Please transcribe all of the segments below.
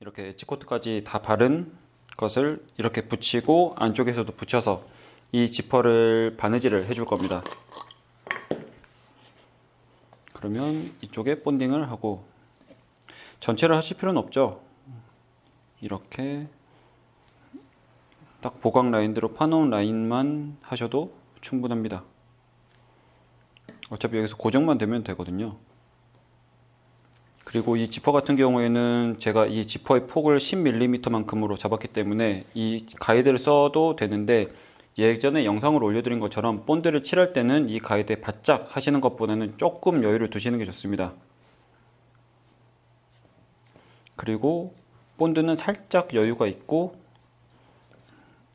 이렇게 엣지코트까지 다 바른 것을 이렇게 붙이고 안쪽에서도 붙여서 이 지퍼를 바느질을 해줄 겁니다. 그러면 이쪽에 본딩을 하고 전체를 하실 필요는 없죠. 이렇게 딱 보강 라인대로 파놓은 라인만 하셔도 충분합니다. 어차피 여기서 고정만 되면 되거든요. 그리고 이 지퍼 같은 경우에는 제가 이 지퍼의 폭을 10mm만큼으로 잡았기 때문에 이 가이드를 써도 되는데 예전에 영상을 올려드린 것처럼 본드를 칠할 때는 이 가이드에 바짝 하시는 것보다는 조금 여유를 두시는 게 좋습니다. 그리고 본드는 살짝 여유가 있고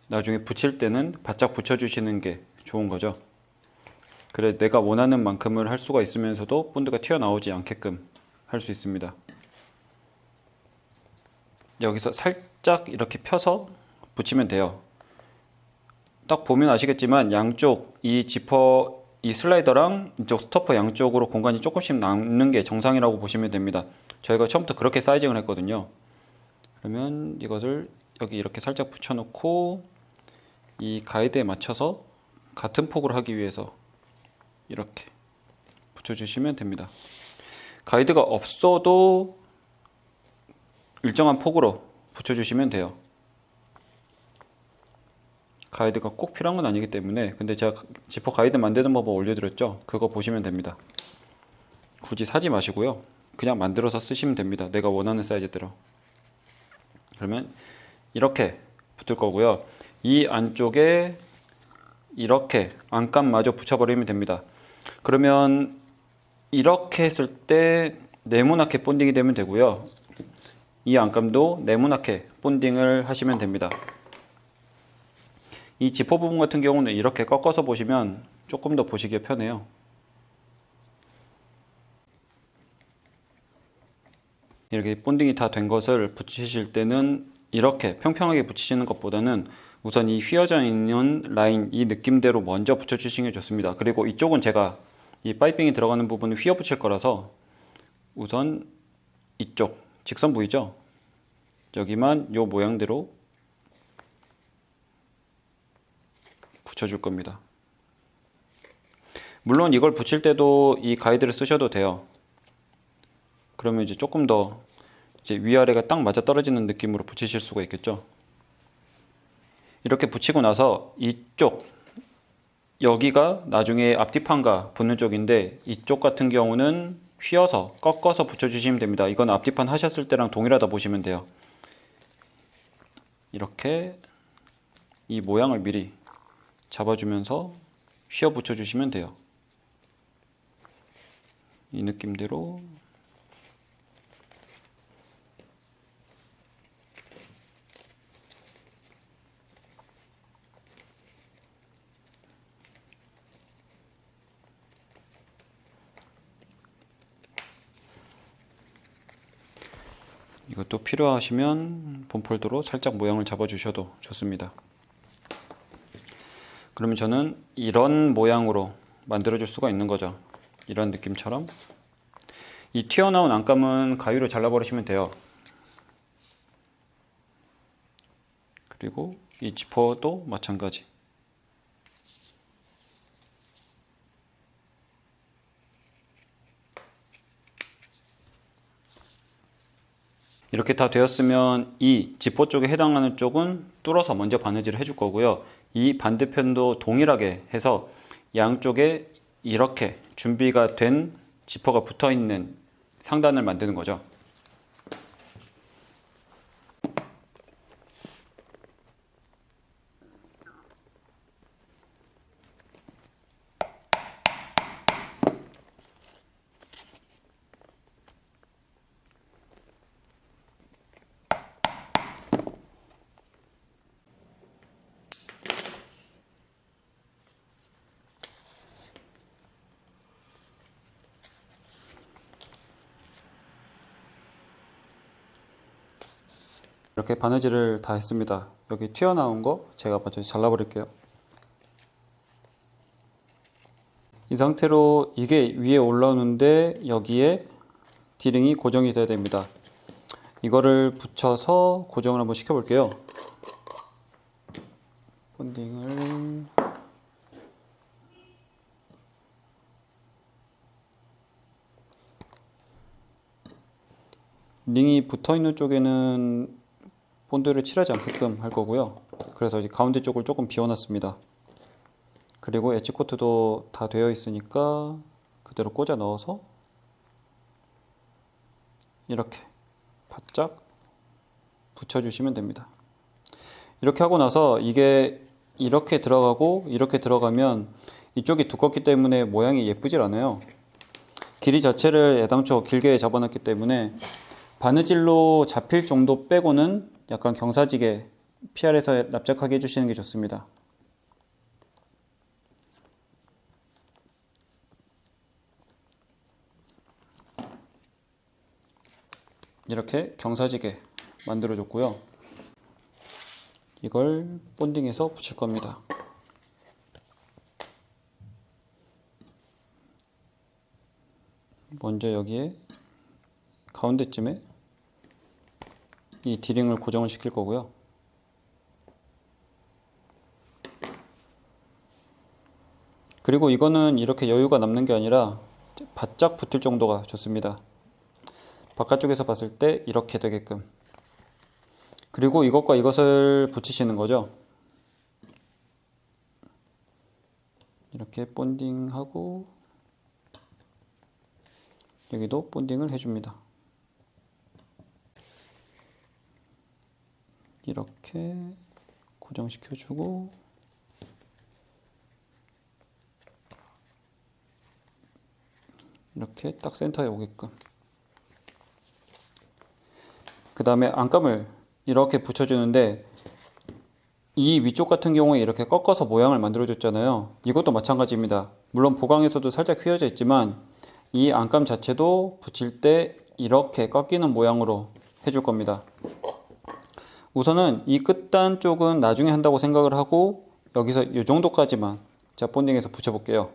나중에 붙일 때는 바짝 붙여주시는 게 좋은 거죠. 그래 내가 원하는 만큼을 할 수가 있으면서도 본드가 튀어나오지 않게끔 할 수 있습니다. 여기서 살짝 이렇게 펴서 붙이면 돼요. 딱 보면 아시겠지만 양쪽 이 지퍼 이 슬라이더랑 이쪽 스토퍼 양쪽으로 공간이 조금씩 남는 게 정상이라고 보시면 됩니다. 저희가 처음부터 그렇게 사이징을 했거든요. 그러면 이것을 여기 이렇게 살짝 붙여놓고 이 가이드에 맞춰서 같은 폭으로 하기 위해서 이렇게 붙여주시면 됩니다. 가이드가 없어도 일정한 폭으로 붙여주시면 돼요. 가이드가 꼭 필요한 건 아니기 때문에 근데 제가 지퍼 가이드 만드는 법을 올려드렸죠. 그거 보시면 됩니다. 굳이 사지 마시고요. 그냥 만들어서 쓰시면 됩니다. 내가 원하는 사이즈대로. 그러면 이렇게 붙을 거고요. 이 안쪽에 이렇게 안감마저 붙여버리면 됩니다. 그러면 이렇게 했을 때 네모나게 본딩이 되면 되고요. 이 안감도 네모나게 본딩을 하시면 됩니다. 이 지퍼 부분 같은 경우는 이렇게 꺾어서 보시면 조금 더 보시기에 편해요. 이렇게 본딩이 다 된 것을 붙이실 때는 이렇게 평평하게 붙이시는 것보다는 우선 이 휘어져 있는 라인 이 느낌대로 먼저 붙여주시는 게 좋습니다. 그리고 이쪽은 제가 이 파이핑이 들어가는 부분을 휘어 붙일 거라서 우선 이쪽 직선 부위죠. 여기만 요 모양대로 붙여줄 겁니다. 물론 이걸 붙일 때도 이 가이드를 쓰셔도 돼요. 그러면 이제 조금 더 이제 위아래가 딱 맞아 떨어지는 느낌으로 붙이실 수가 있겠죠. 이렇게 붙이고 나서 이쪽 여기가 나중에 앞뒤판과 붙는 쪽인데 이쪽 같은 경우는 휘어서 꺾어서 붙여주시면 됩니다. 이건 앞뒤판 하셨을 때랑 동일하다 보시면 돼요. 이렇게 이 모양을 미리 잡아주면서 휘어 붙여주시면 돼요. 이 느낌대로 이것도 필요하시면 본 폴더로 살짝 모양을 잡아 주셔도 좋습니다. 그러면 저는 이런 모양으로 만들어 줄 수가 있는 거죠. 이런 느낌처럼. 이 튀어나온 안감은 가위로 잘라 버리시면 돼요. 그리고 이 지퍼도 마찬가지. 이렇게 다 되었으면 이 지퍼 쪽에 해당하는 쪽은 뚫어서 먼저 바느질을 해줄 거고요. 이 반대편도 동일하게 해서 양쪽에 이렇게 준비가 된 지퍼가 붙어 있는 상단을 만드는 거죠. 이렇게 바느질을 다 했습니다. 여기 튀어나온 거 제가 먼저 잘라버릴게요. 이 상태로 이게 위에 올라오는데 여기에 디링이 고정이 돼야 됩니다. 이거를 붙여서 고정을 한번 시켜볼게요. 본딩을 링이 붙어 있는 쪽에는 본드를 칠하지 않게끔 할 거고요. 그래서 이제 가운데 쪽을 조금 비워놨습니다. 그리고 엣지 코트도 다 되어 있으니까 그대로 꽂아 넣어서 이렇게 바짝 붙여주시면 됩니다. 이렇게 하고 나서 이게 이렇게 들어가고 이렇게 들어가면 이쪽이 두껍기 때문에 모양이 예쁘질 않아요. 길이 자체를 애당초 길게 잡아놨기 때문에 바느질로 잡힐 정도 빼고는 약간 경사지게 PR에서 납작하게 해주시는 게 좋습니다. 이렇게 경사지게 만들어 줬고요. 이걸 본딩해서 붙일 겁니다. 먼저 여기에 가운데쯤에 이 디링을 고정을 시킬 거고요. 그리고 이거는 이렇게 여유가 남는 게 아니라 바짝 붙을 정도가 좋습니다. 바깥쪽에서 봤을 때 이렇게 되게끔. 그리고 이것과 이것을 붙이시는 거죠. 이렇게 본딩하고 여기도 본딩을 해줍니다. 이렇게 고정시켜주고 이렇게 딱 센터에 오게끔. 그 다음에 안감을 이렇게 붙여주는데 이 위쪽 같은 경우에 이렇게 꺾어서 모양을 만들어 줬잖아요. 이것도 마찬가지입니다. 물론 보강에서도 살짝 휘어져 있지만 이 안감 자체도 붙일 때 이렇게 꺾이는 모양으로 해줄 겁니다 우선은 이 끝단 쪽은 나중에 한다고 생각을 하고 여기서 이 정도까지만 자 본딩해서 붙여볼게요.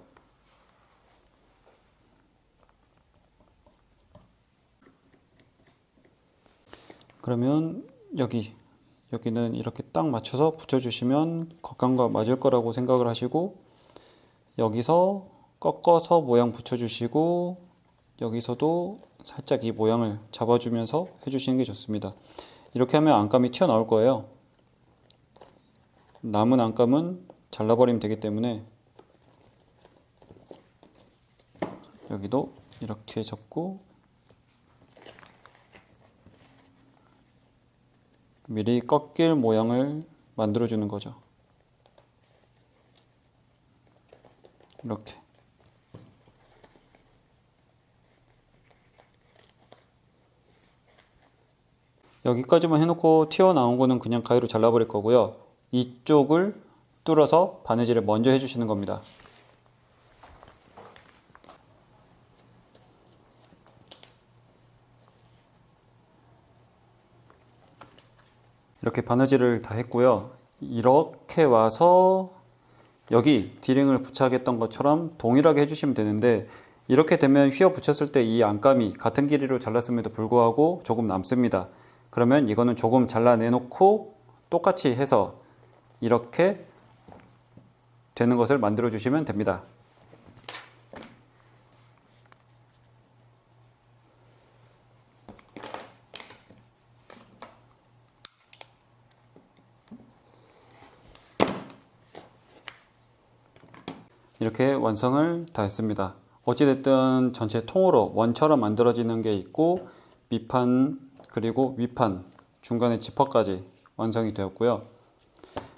그러면 여기 여기는 이렇게 딱 맞춰서 붙여주시면 겉감과 맞을 거라고 생각을 하시고 여기서 꺾어서 모양 붙여주시고 여기서도 살짝 이 모양을 잡아주면서 해주시는 게 좋습니다. 이렇게 하면 안감이 튀어나올 거예요. 남은 안감은 잘라버리면 되기 때문에 여기도 이렇게 잡고 미리 꺾일 모양을 만들어 주는 거죠. 이렇게 여기까지만 해놓고 튀어나온 거는 그냥 가위로 잘라버릴 거고요. 이쪽을 뚫어서 바느질을 먼저 해주시는 겁니다. 이렇게 바느질을 다 했고요. 이렇게 와서 여기 디링을 붙여야겠던 것처럼 동일하게 해주시면 되는데 이렇게 되면 휘어 붙였을 때 이 안감이 같은 길이로 잘랐음에도 불구하고 조금 남습니다. 그러면 이거는 조금 잘라내놓고 똑같이 해서 이렇게 되는 것을 만들어 주시면 됩니다. 이렇게 완성을 다 했습니다. 어찌됐든 전체 통으로 원처럼 만들어지는 게 있고 밑판 그리고 위판 중간에 지퍼까지 완성이 되었고요.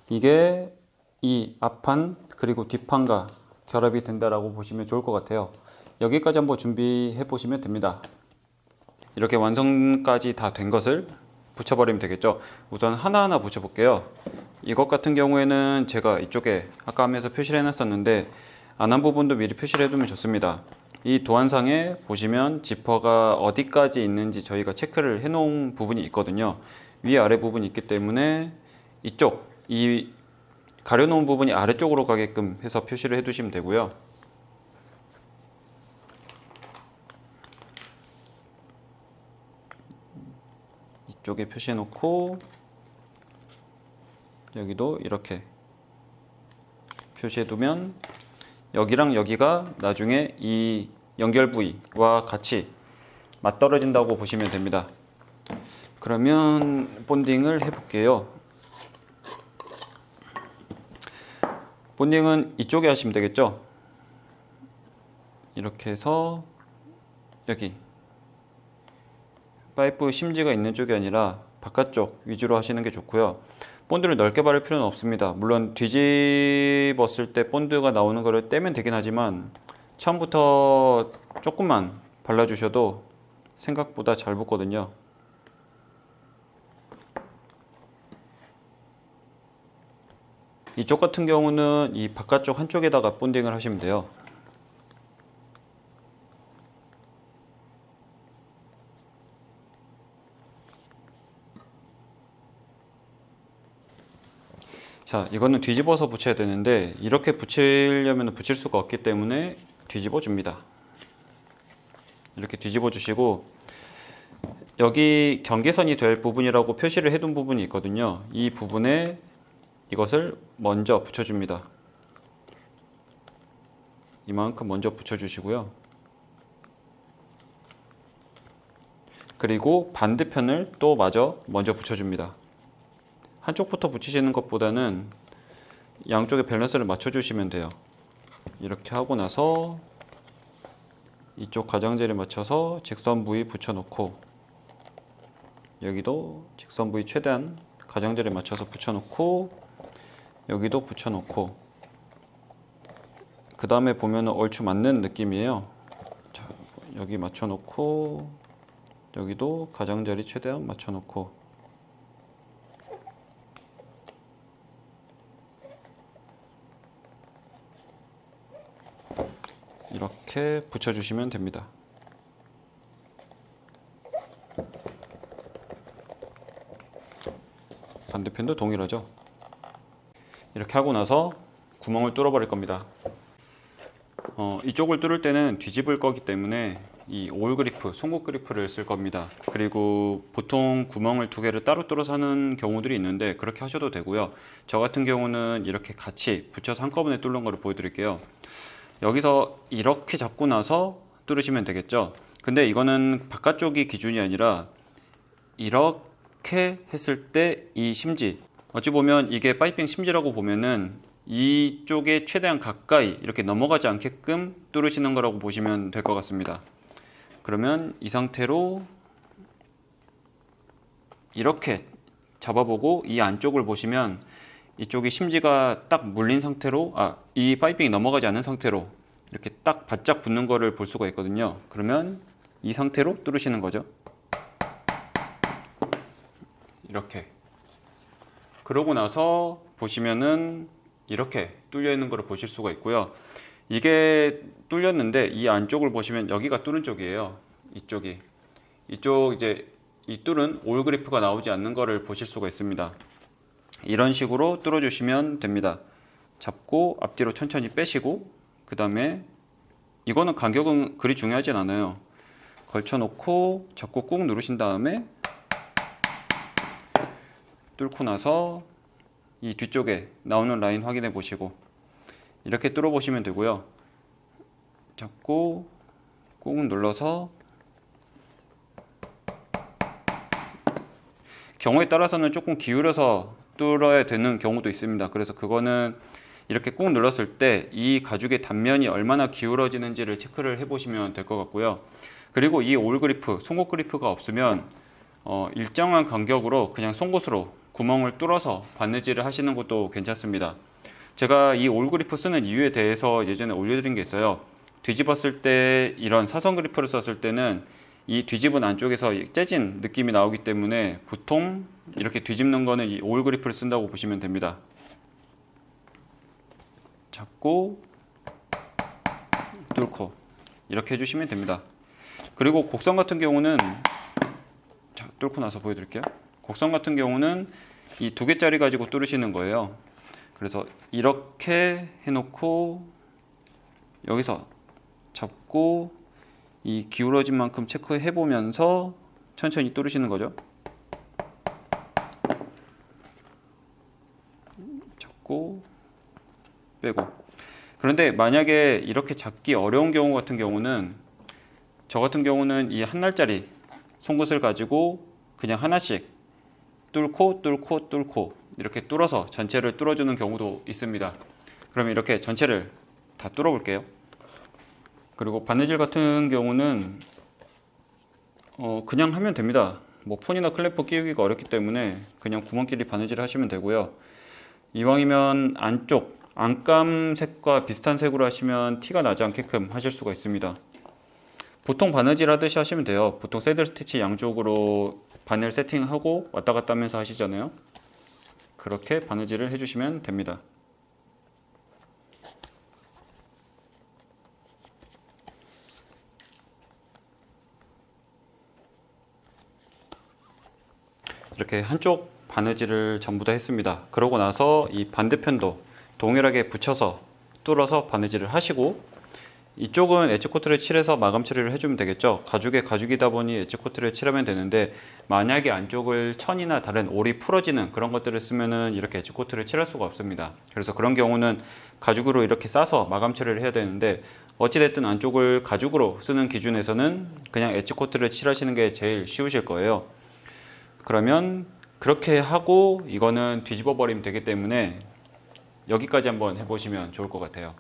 이게 이 앞판 그리고 뒷판과 결합이 된다라고 보시면 좋을 것 같아요. 여기까지 한번 준비해 보시면 됩니다. 이렇게 완성까지 다 된 것을 붙여버리면 되겠죠. 우선 하나하나 붙여볼게요. 이것 같은 경우에는 제가 이쪽에 아까 하면서 표시를 해놨었는데 안 한 부분도 미리 표시를 해두면 좋습니다. 이 도안상에 보시면 지퍼가 어디까지 있는지 저희가 체크를 해 놓은 부분이 있거든요. 위 아래 부분이 있기 때문에 이쪽 이 가려 놓은 부분이 아래쪽으로 가게끔 해서 표시를 해 두시면 되고요. 쪽에 표시해 놓고 여기도 이렇게 표시해 두면 여기랑 여기가 나중에 이 연결 부위와 같이 맞떨어진다고 보시면 됩니다. 그러면 본딩을 해볼게요. 본딩은 이쪽에 하시면 되겠죠? 이렇게 해서 여기 파이프 심지가 있는 쪽이 아니라 바깥쪽 위주로 하시는 게 좋고요. 본드를 넓게 바를 필요는 없습니다. 물론 뒤집었을 때 본드가 나오는 거를 떼면 되긴 하지만 처음부터 조금만 발라주셔도 생각보다 잘 붙거든요. 이쪽 같은 경우는 이 바깥쪽 한쪽에다가 본딩을 하시면 돼요. 자, 이거는 뒤집어서 붙여야 되는데 이렇게 붙이려면 붙일 수가 없기 때문에 뒤집어 줍니다. 이렇게 뒤집어 주시고 여기 경계선이 될 부분이라고 표시를 해둔 부분이 있거든요. 이 부분에 이것을 먼저 붙여줍니다. 이만큼 먼저 붙여주시고요. 그리고 반대편을 또 마저 먼저 붙여줍니다. 한쪽부터 붙이시는 것보다는 양쪽의 밸런스를 맞춰주시면 돼요. 이렇게 하고 나서 이쪽 가장자리 맞춰서 직선 부위 붙여놓고 여기도 직선 부위 최대한 가장자리 맞춰서 붙여놓고 여기도 붙여놓고 그 다음에 보면 얼추 맞는 느낌이에요. 자, 여기 맞춰놓고 여기도 가장자리 최대한 맞춰놓고 이렇게 붙여주시면 됩니다. 반대편도 동일하죠. 이렇게 하고 나서 구멍을 뚫어버릴 겁니다. 어, 이쪽을 뚫을 때는 뒤집을 거기 때문에 이 올 그리프, 송곳 그리프를 쓸 겁니다. 그리고 보통 구멍을 두 개를 따로 뚫어서 하는 경우들이 있는데 그렇게 하셔도 되고요. 저 같은 경우는 이렇게 같이 붙여서 한꺼번에 뚫는 거를 보여드릴게요. 여기서 이렇게 잡고 나서 뚫으시면 되겠죠. 근데 이거는 바깥쪽이 기준이 아니라 이렇게 했을 때 이 심지 어찌 보면 이게 파이핑 심지라고 보면은 이쪽에 최대한 가까이 이렇게 넘어가지 않게끔 뚫으시는 거라고 보시면 될 것 같습니다. 그러면 이 상태로 이렇게 잡아보고 이 안쪽을 보시면 이쪽이 심지가 딱 물린 상태로 아 이 파이핑이 넘어가지 않은 상태로 이렇게 딱 바짝 붙는 거를 볼 수가 있거든요. 그러면 이 상태로 뚫으시는 거죠. 이렇게. 그러고 나서 보시면은 이렇게 뚫려 있는 거를 보실 수가 있고요. 이게 뚫렸는데 이 안쪽을 보시면 여기가 뚫은 쪽이에요. 이쪽이. 이쪽 이제 이 뚫은 올 그리프가 나오지 않는 거를 보실 수가 있습니다. 이런 식으로 뚫어 주시면 됩니다. 잡고 앞뒤로 천천히 빼시고 그 다음에 이거는 간격은 그리 중요하진 않아요. 걸쳐 놓고 잡고 꾹 누르신 다음에 뚫고 나서 이 뒤쪽에 나오는 라인 확인해 보시고 이렇게 뚫어 보시면 되고요. 잡고 꾹 눌러서 경우에 따라서는 조금 기울여서 뚫어야 되는 경우도 있습니다. 그래서 그거는 이렇게 꾹 눌렀을 때 이 가죽의 단면이 얼마나 기울어지는지를 체크를 해보시면 될 것 같고요. 그리고 이 올 그리프, 송곳 그리프가 없으면 어, 일정한 간격으로 그냥 송곳으로 구멍을 뚫어서 바느질을 하시는 것도 괜찮습니다. 제가 이 올 그리프 쓰는 이유에 대해서 예전에 올려드린 게 있어요. 뒤집었을 때 이런 사선 그리프를 썼을 때는 이 뒤집은 안쪽에서 째진 느낌이 나오기 때문에 보통 이렇게 뒤집는 거는 이올 그리프를 쓴다고 보시면 됩니다. 잡고 뚫고 이렇게 해주시면 됩니다. 그리고 곡선 같은 경우는 자, 뚫고 나서 보여드릴게요. 곡선 같은 경우는 이 두 개짜리 가지고 뚫으시는 거예요. 그래서 이렇게 해놓고 여기서 잡고 이 기울어진 만큼 체크해 보면서 천천히 뚫으시는 거죠. 잡고 빼고. 그런데 만약에 이렇게 잡기 어려운 경우 같은 경우는 저 같은 경우는 이 한 날짜리 송곳을 가지고 그냥 하나씩 뚫고 뚫고 뚫고 이렇게 뚫어서 전체를 뚫어주는 경우도 있습니다. 그럼 이렇게 전체를 다 뚫어볼게요. 그리고 바느질 같은 경우는 어 그냥 하면 됩니다. 뭐 폰이나 클래퍼 끼우기가 어렵기 때문에 그냥 구멍끼리 바느질을 하시면 되고요. 이왕이면 안쪽 안감 색과 비슷한 색으로 하시면 티가 나지 않게끔 하실 수가 있습니다. 보통 바느질 하듯이 하시면 돼요. 보통 새들 스티치 양쪽으로 바늘 세팅하고 왔다 갔다 하면서 하시잖아요. 그렇게 바느질을 해주시면 됩니다. 이렇게 한쪽 바느질을 전부 다 했습니다. 그러고 나서 이 반대편도 동일하게 붙여서 뚫어서 바느질을 하시고 이쪽은 엣지 코트를 칠해서 마감 처리를 해주면 되겠죠. 가죽에 가죽이다 보니 엣지 코트를 칠하면 되는데 만약에 안쪽을 천이나 다른 올이 풀어지는 그런 것들을 쓰면은 이렇게 엣지 코트를 칠할 수가 없습니다. 그래서 그런 경우는 가죽으로 이렇게 싸서 마감 처리를 해야 되는데 어찌됐든 안쪽을 가죽으로 쓰는 기준에서는 그냥 엣지 코트를 칠하시는 게 제일 쉬우실 거예요. 그러면 그렇게 하고 이거는 뒤집어 버리면 되기 때문에 여기까지 한번 해보시면 좋을 것 같아요.